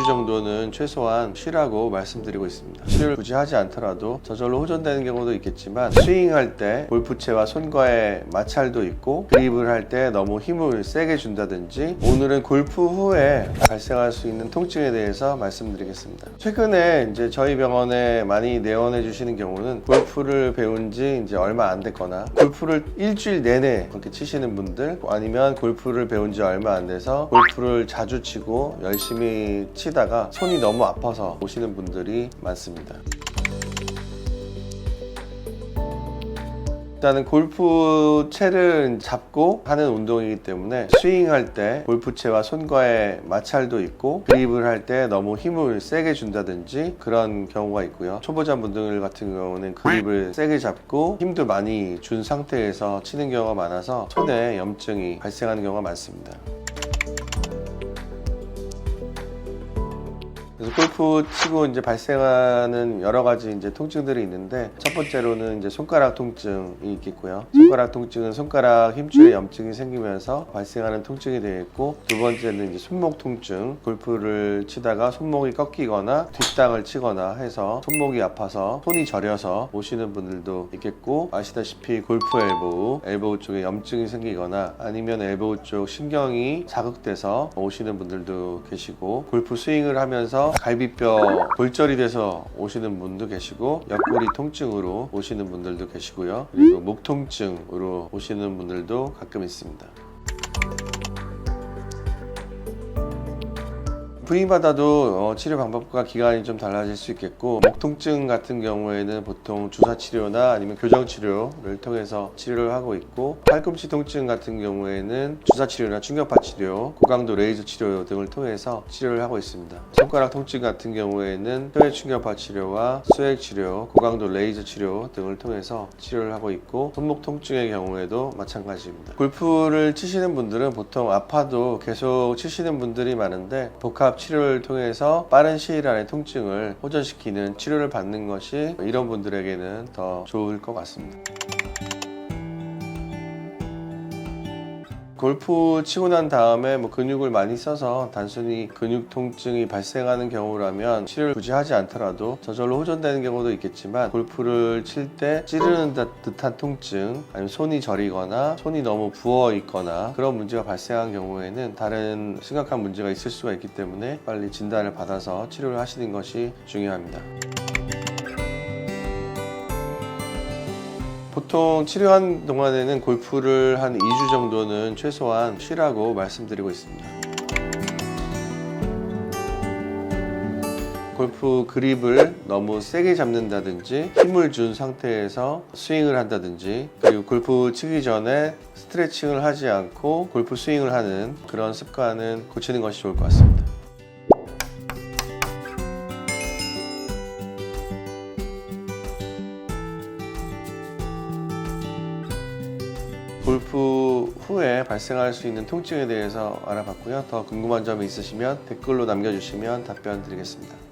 2주 정도는 최소한 쉬라고 말씀드리고 있습니다. 쉬를 굳이 하지 않더라도 저절로 호전되는 경우도 있겠지만 스윙할 때 골프채와 손과의 마찰도 있고 그립을 할 때 너무 힘을 세게 준다든지 오늘은 골프 후에 발생할 수 있는 통증에 대해서 말씀드리겠습니다. 최근에 이제 저희 병원에 많이 내원해 주시는 경우는 골프를 배운 지 이제 얼마 안 됐거나 골프를 일주일 내내 그렇게 치시는 분들 아니면 골프를 배운 지 얼마 안 돼서 골프를 자주 치고 열심히 치 다가 손이 너무 아파서 오시는 분들이 많습니다. 일단은 골프채를 잡고 하는 운동이기 때문에 스윙할 때 골프채와 손과의 마찰도 있고 그립을 할 때 너무 힘을 세게 준다든지 그런 경우가 있고요. 초보자분들 같은 경우는 그립을 세게 잡고 힘도 많이 준 상태에서 치는 경우가 많아서 손에 염증이 발생하는 경우가 많습니다. 그래서 골프 치고 이제 발생하는 여러 가지 이제 통증들이 있는데 첫 번째로는 이제 손가락 통증이 있겠고요. 손가락 통증은 손가락 힘줄에 염증이 생기면서 발생하는 통증이 되겠고 두 번째는 이제 손목 통증. 골프를 치다가 손목이 꺾이거나 뒷땅을 치거나 해서 손목이 아파서 손이 저려서 오시는 분들도 있겠고 아시다시피 골프 엘보우, 엘보우 쪽에 염증이 생기거나 아니면 엘보우 쪽 신경이 자극돼서 오시는 분들도 계시고 골프 스윙을 하면서 갈비뼈 골절이 돼서 오시는 분도 계시고 옆구리 통증으로 오시는 분들도 계시고요. 그리고 목 통증으로 오시는 분들도 가끔 있습니다. 부위마다도 어, 치료 방법과 기간이 좀 달라질 수 있겠고 목 통증 같은 경우에는 보통 주사 치료나 아니면 교정 치료를 통해서 치료를 하고 있고 팔꿈치 통증 같은 경우에는 주사 치료나 충격파 치료, 고강도 레이저 치료 등을 통해서 치료를 하고 있습니다. 손가락 통증 같은 경우에는 뼈의 충격파 치료와 수액 치료, 고강도 레이저 치료 등을 통해서 치료를 하고 있고 손목 통증의 경우에도 마찬가지입니다. 골프를 치시는 분들은 보통 아파도 계속 치시는 분들이 많은데 복합 치료를 통해서 빠른 시일 안에 통증을 호전시키는 치료를 받는 것이 이런 분들에게는 더 좋을 것 같습니다. 골프 치고 난 다음에 뭐 근육을 많이 써서 단순히 근육 통증이 발생하는 경우라면 치료를 굳이 하지 않더라도 저절로 호전되는 경우도 있겠지만 골프를 칠 때 찌르는 듯- 듯한 통증 아니면 손이 저리거나 손이 너무 부어 있거나 그런 문제가 발생한 경우에는 다른 심각한 문제가 있을 수가 있기 때문에 빨리 진단을 받아서 치료를 하시는 것이 중요합니다. 보통 치료한 동안에는 골프를 한 2주 정도는 최소한 쉬라고 말씀드리고 있습니다. 골프 그립을 너무 세게 잡는다든지 힘을 준 상태에서 스윙을 한다든지 그리고 골프 치기 전에 스트레칭을 하지 않고 골프 스윙을 하는 그런 습관은 고치는 것이 좋을 것 같습니다. 골프 후에 발생할 수 있는 통증에 대해서 알아봤고요. 더 궁금한 점이 있으시면 댓글로 남겨주시면 답변 드리겠습니다.